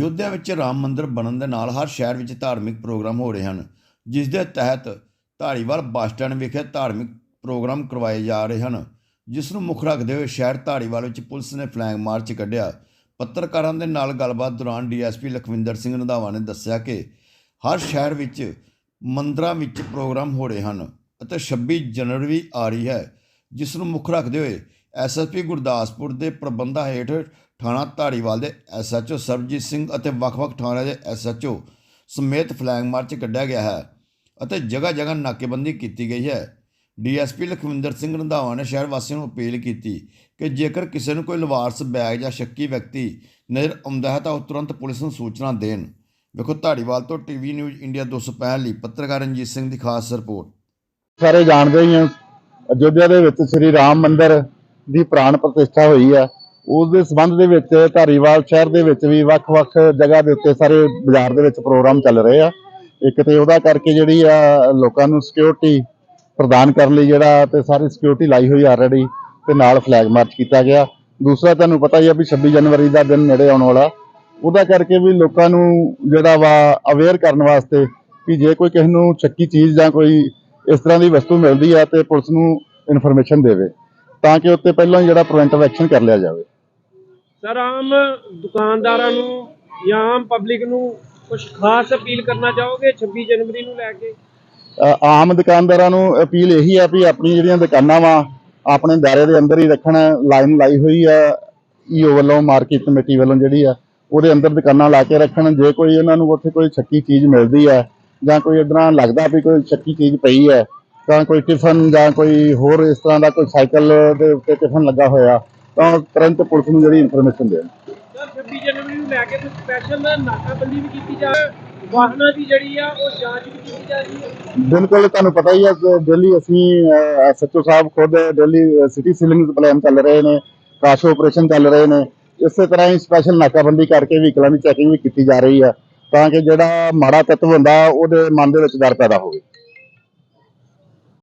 ਅਯੁੱਧਿਆ ਵਿੱਚ ਰਾਮ ਮੰਦਿਰ ਬਣਨ ਦੇ ਨਾਲ ਹਰ ਸ਼ਹਿਰ ਵਿੱਚ ਧਾਰਮਿਕ ਪ੍ਰੋਗਰਾਮ ਹੋ ਰਹੇ ਹਨ, ਜਿਸ ਦੇ ਤਹਿਤ ਧਾਰੀਵਾਲ ਬੱਸ ਸਟੈਂਡ ਵਿਖੇ ਧਾਰਮਿਕ ਪ੍ਰੋਗਰਾਮ ਕਰਵਾਏ ਜਾ ਰਹੇ ਹਨ, ਜਿਸ ਨੂੰ ਮੁੱਖ ਰੱਖਦੇ ਹੋਏ ਸ਼ਹਿਰ ਧਾਰੀਵਾਲ ਵਿੱਚ ਪੁਲਿਸ ਨੇ ਫਲੈਗ ਮਾਰਚ ਕੱਢਿਆ। ਪੱਤਰਕਾਰਾਂ ਦੇ ਨਾਲ ਗੱਲਬਾਤ ਦੌਰਾਨ ਡੀਐਸਪੀ ਲਖਵਿੰਦਰ ਸਿੰਘ ਰੰਧਾਵਾ ਨੇ ਦੱਸਿਆ ਕਿ ਹਰ ਸ਼ਹਿਰ ਵਿੱਚ ਮੰਦਰਾਂ ਵਿੱਚ ਪ੍ਰੋਗਰਾਮ ਹੋ ਰਹੇ ਹਨ ਅਤੇ 26 ਜਨਵਰੀ ਵੀ ਆ ਰਹੀ ਹੈ, ਜਿਸ ਨੂੰ ਮੁੱਖ ਰੱਖਦੇ ਹੋਏ ਐਸਐਸਪੀ ਗੁਰਦਾਸਪੁਰ ਦੇ ਪ੍ਰਬੰਧਾਂ ਹੇਠ ਥਾਣਾ ਧਾਰੀਵਾਲ ਦੇ ਐਸਐਚਓ ਸਰਬਜੀਤ ਸਿੰਘ ਅਤੇ ਵੱਖ-ਵੱਖ ਥਾਣਿਆਂ ਦੇ ਐਸਐਚਓ ਸਮੇਤ ਫਲੈਗ ਮਾਰਚ ਕੱਢਿਆ ਗਿਆ ਹੈ ਅਤੇ ਜਗ੍ਹਾ-ਜਗ੍ਹਾ ਨਾਕੇਬੰਦੀ ਕੀਤੀ ਗਈ ਹੈ। ਡੀਐਸਪੀ ਲਖਵਿੰਦਰ ਸਿੰਘ ਰੰਧਾਵਾ ਨੇ ਸ਼ਹਿਰ ਵਾਸੀਆਂ ਨੂੰ ਅਪੀਲ ਕੀਤੀ ਕਿ ਜੇਕਰ ਕਿਸੇ ਨੂੰ ਕੋਈ ਲਵਾਰਸ ਬੈਗ ਜਾਂ ਸ਼ੱਕੀ ਵਿਅਕਤੀ ਨਜ਼ਰ ਆਉਂਦਾ ਹੈ ਤਾਂ ਉਹ ਤੁਰੰਤ ਪੁਲਿਸ ਨੂੰ ਸੂਚਨਾ ਦੇਣ। ਵੇਖੋ ਧਾਰੀਵਾਲ ਤੋਂ ਟੀਵੀ ਨਿਊਜ਼ ਇੰਡੀਆ 265 ਲਈ ਪੱਤਰਕਾਰ ਰਣਜੀਤ ਸਿੰਘ ਦੀ ਖਾਸ ਰਿਪੋਰਟ। ਸਾਰੇ ਜਾਣਦੇ ਹੀ ਆ ਅਯੋਧਿਆ ਦੇ ਵਿੱਚ ਸ੍ਰੀ ਰਾਮ ਮੰਦਿਰ ਦੀ ਪ੍ਰਾਣ ਪ੍ਰਤਿਸ਼ਠਾ ਹੋਈ ਹੈ ਉਸ ਦੇ ਸੰਬੰਧ ਦੇ ਵਿੱਚ ਧਾਰੀਵਾਲ ਸ਼ਹਿਰ ਦੇ ਵਿੱਚ ਵੀ ਵੱਖ-ਵੱਖ ਜਗ੍ਹਾ ਦੇ ਉੱਤੇ ਸਾਰੇ ਬਾਜ਼ਾਰ ਦੇ ਵਿੱਚ ਪ੍ਰੋਗਰਾਮ ਚੱਲ ਰਹੇ ਆ। ਇੱਕ ਤੇ ਉਹਦਾ ਕਰਕੇ ਜਿਹੜੀ ਆ ਲੋਕਾਂ ਨੂੰ ਸਿਕਿਉਰਿਟੀ ਪ੍ਰਦਾਨ ਕਰਨ ਲਈ ਜਿਹੜਾ ਤੇ ਸਾਰੀ ਸਿਕਿਉਰਿਟੀ ਲਾਈ ਹੋਈ ਆਲਰੇਡੀ ਤੇ ਨਾਲ ਫਲੈਗ ਮਾਰਚ ਕੀਤਾ ਗਿਆ। ਦੂਸਰਾ ਤੁਹਾਨੂੰ ਪਤਾ ਹੀ ਆ ਵੀ 26 ਜਨਵਰੀ ਦਾ ਦਿਨ ਨੇੜੇ ਆਉਣ ਵਾਲਾ। ਉਹਦਾ ਕਰਕੇ ਵੀ ਲੋਕਾਂ ਨੂੰ ਜਿਹੜਾ ਵਾ ਅਵੇਅਰ ਕਰਨ ਵਾਸਤੇ ਕਿ ਜੇ ਕੋਈ ਕਿਸੇ ਨੂੰ ਚੱਕੀ ਚੀਜ਼ ਜਾਂ ਕੋਈ ਇਸ ਤਰ੍ਹਾਂ ਦੀ ਵਸਤੂ ਮਿਲਦੀ ਹੈ ਤੇ ਪੁਲਿਸ ਨੂੰ ਇਨਫੋਰਮੇਸ਼ਨ ਦੇਵੇ। ਤਾਂ ਕਿ ਉੱਤੇ ਪਹਿਲਾਂ ਹੀ ਜਿਹੜਾ ਪ੍ਰੀਵੈਂਟਿਵ ਐਕਸ਼ਨ ਕਰ ਲਿਆ ਜਾਵੇ। ਸਰ ਆਮ ਦੁਕਾਨਦਾਰਾਂ ਨੂੰ ਜਾਂ ਆਮ ਪਬਲਿਕ ਨੂੰ ਕੁਝ ਖਾਸ ਅਪੀਲ ਕਰਨਾ ਚਾਹੋਗੇ 26 ਜਨਵਰੀ ਨੂੰ ਲੈ ਕੇ? ਅ, ਆਮ ਦੁਕਾਨਦਾਰਾਂ ਨੂੰ ਅਪੀਲ ਇਹੀ ਆ ਵੀ ਆਪਣੀ ਜਿਹੜੀਆਂ ਦੁਕਾਨਾਂ ਵਾ ਆਪਣੇ ਦਾਇਰੇ ਦੇ ਅੰਦਰ ਹੀ ਰੱਖਣ। ਲਾਈਨ ਲਾਈ ਹੋਈ ਆ ਈਓ ਵੱਲੋਂ ਮਾਰਕੀਟ ਕਮੇਟੀ ਵੱਲੋਂ ਜਿਹੜੀ ਆ ਉਹਦੇ ਅੰਦਰ ਦੁਕਾਨਾਂ ਲਾ ਕੇ ਰੱਖਣ। ਜੇ ਕੋਈ ਇਹਨਾਂ ਨੂੰ ਉੱਥੇ ਕੋਈ ਸ਼ੱਕੀ ਚੀਜ਼ ਮਿਲਦੀ ਹੈ ਜਾਂ ਕੋਈ ਇਦਾਂ ਲੱਗਦਾ ਵੀ ਕੋਈ ਸ਼ੱਕੀ ਚੀਜ਼ ਪਈ ਹੈ ਤਾਂ ਕੋਈ ਟਿਫਨ ਜਾਂ ਕੋਈ ਹੋਰ ਇਸ ਤਰ੍ਹਾਂ ਦਾ ਕੋਈ ਸਾਈਕਲ ਦੇ ਉੱਤੇ ਟਿਫਨ ਲੱਗਾ ਹੋਇਆ ਤਾਂ ਤੁਰੰਤ ਪੁਲਿਸ ਨੂੰ ਜਿਹੜੀ ਇਨਫੋਰਮੇਸ਼ਨ ਦੇਣ। ਸਰ 26 ਜਨਵਰੀ ਨੂੰ ਲੈ ਕੇ ਕੋਈ ਸਪੈਸ਼ਲ ਨਾਕਾਬੰਦੀ ਵੀ ਕੀਤੀ ਜਾ ਵਾਹਨਾਂ ਦੀ ਜਿਹੜੀ ਆ ਉਹ ਜਾਂਚ ਵੀ ਕੀਤੀ ਜਾ ਰਹੀ ਹੈ। ਬਿਲਕੁਲ ਤੁਹਾਨੂੰ ਪਤਾ ਹੀ ਹੈ ਕਿ ਦਿੱਲੀ ਅਸੀਂ ਐਸਐਚਓ ਸਾਹਿਬ ਖੁਦ ਦਿੱਲੀ ਸਿਟੀ ਸੀਲਿੰਗ ਪਲਾਨ ਚੱਲ ਰਹੇ ਨੇ ਕਾਸ਼ ਆਪਰੇਸ਼ਨ ਚੱਲ ਰਹੇ ਨੇ। ਇਸੇ ਤਰ੍ਹਾਂ ਹੀ ਸਪੈਸ਼ਲ ਨਾਕਾਬੰਦੀ ਕਰਕੇ ਵਹੀਕਲਾਂ ਦੀ ਚੈਕਿੰਗ ਵੀ ਕੀਤੀ ਜਾ ਰਹੀ ਹੈ ਤਾਂ ਕਿ ਜਿਹੜਾ ਮਾੜਾ ਤੱਤਵ ਹੁੰਦਾ ਉਹਦੇ ਮਨ ਦੇ ਵਿੱਚ ਡਰ ਪੈਦਾ ਹੋਵੇ।